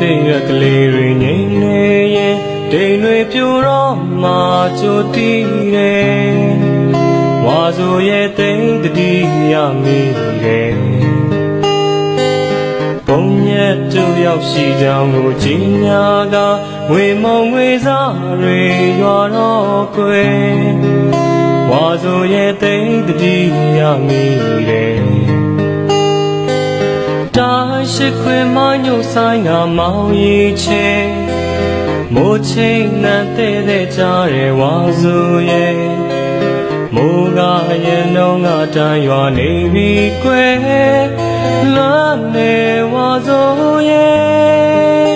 တိတ်ရကလေးတွေငိမ့်နေရင်ဒိန်တွေပြိုတော့မှကြိုတီးတယ်ဝါဆိုရဲ့တိတ်တည်းရမိတယ်ပုံရက်တူရောက်ရှိကြောင်းကိုကြီးညာကငွေမုံငွေစားတွေရွာတော့ကွယ်ဝါဆိုရဲ့တိတ်တည်းရမိတယ် တာရှိခွေမညိုဆိုင်ကမောင်ရီချေမိုးချိန်နဲ့တဲ့တဲ့ကြရဲဝါစုရဲ့မိုးကရဲ့လုံးကတန်ရွာနေပြီကွယ်လွမ်းနေဝါစုရဲ့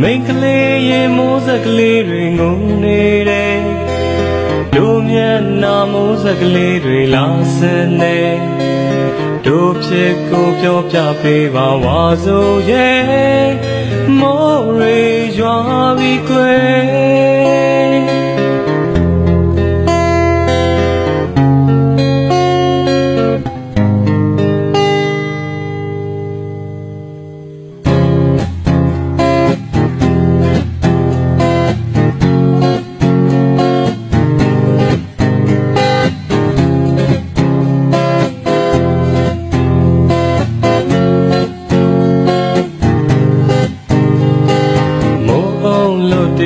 မိန်းကလေးရဲ့မိုးစက်ကလေးတွေငုံနေတယ် လူမျက်နှာမိုးစက်ကလေးတွေလာစနေတို့ဖြစ်ကိုပြောပြပေးပါဝါဆိုရဲ့မိုးရေရွာပြီးကွယ်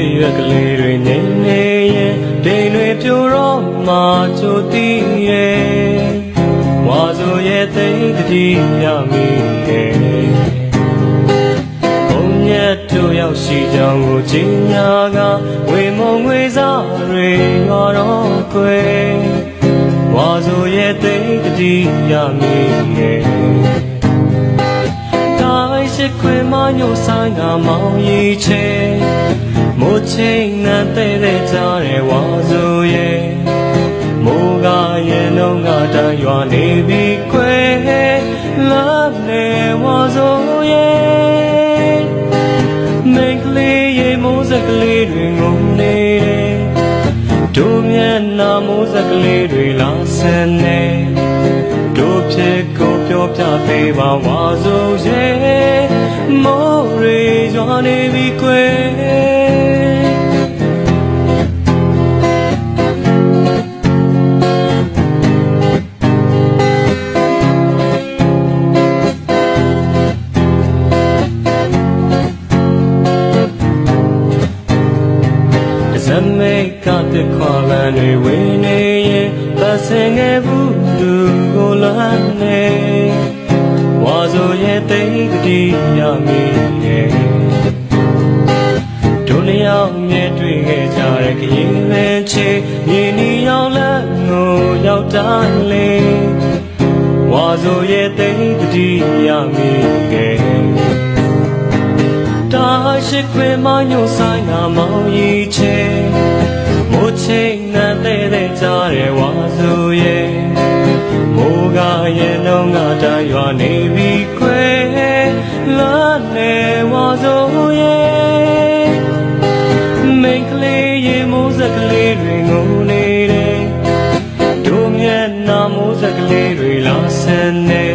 တည့်ရကလေးတွေနေနေရဲ့ဒိန်တွေပြိုတော့မှကြိုတည်ရဲ့ဝါဆိုရဲ့သိတတိရမိရဲ့ဘုံညက်တို့ရောက်ရှိကြောင်းကိုကြီးညာကဝေမုံငွေစားတွေရောတော့ကွယ်ဝါဆိုရဲ့သိတတိရမိရဲ့တိုင်းရှိ ခွေမညိုဆိုင်ကမောင်ရီချေမိုးချိန်နဲ့တဲ့တဲ့ကြရဲဝါဆိုရဲ့မိုးကရဲ့လုံးကတန်ရွာနေပြီခွေလာနေဝါဆိုရဲ့မိန်းကလေးရဲ့မိုးစက်ကလေးတွေငုံနေတယ်တို့မျက်နှာမိုးစက်ကလေးတွေလာဆန်းနေတို့ဖြစ်ကိုပြောပြပေးပါဝါဆိုရဲ့ မိုးရေရွာနေပြီကွယ်ဇမိတ်ကတခွာလန်တွေဝင်နေရင်ပတ်စင်ငယ်ဘူးသူကိုလမ်းနေ ဝါဆိုရဲ့တိတ်တတိရမိရဲ့ဒုလျောင်းမြဲတွေ့ခဲ့ကြတဲ့ခရင်လင်းချေမြေနီရောက်လန်းကိုရောက်တိုင်းလေဝါဆိုရဲ့တိတ်တတိရမိရဲ့တာရှိခွေမညိုဆိုင်ကမောင်ရီချေမိုးချိန်နဲ့တဲ့တဲ့ကြရဲဝါဆိုရဲ့ မိုးကရဲ့လုံးကတန်ရွာနေပြီခွေလာနေဝါဆိုရဲ့မိန်းကလေးရေမိုးစက်ကလေးတွေငုံနေတယ်တို့မျက်နှာမိုးစက်ကလေးတွေလာဆန်းနေ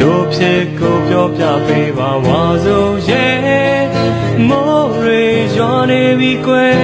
တို့ဖြစ်ကိုပြောပြပေးပါဝါဆိုရဲ့မိုးရေရွာနေပြီကွယ်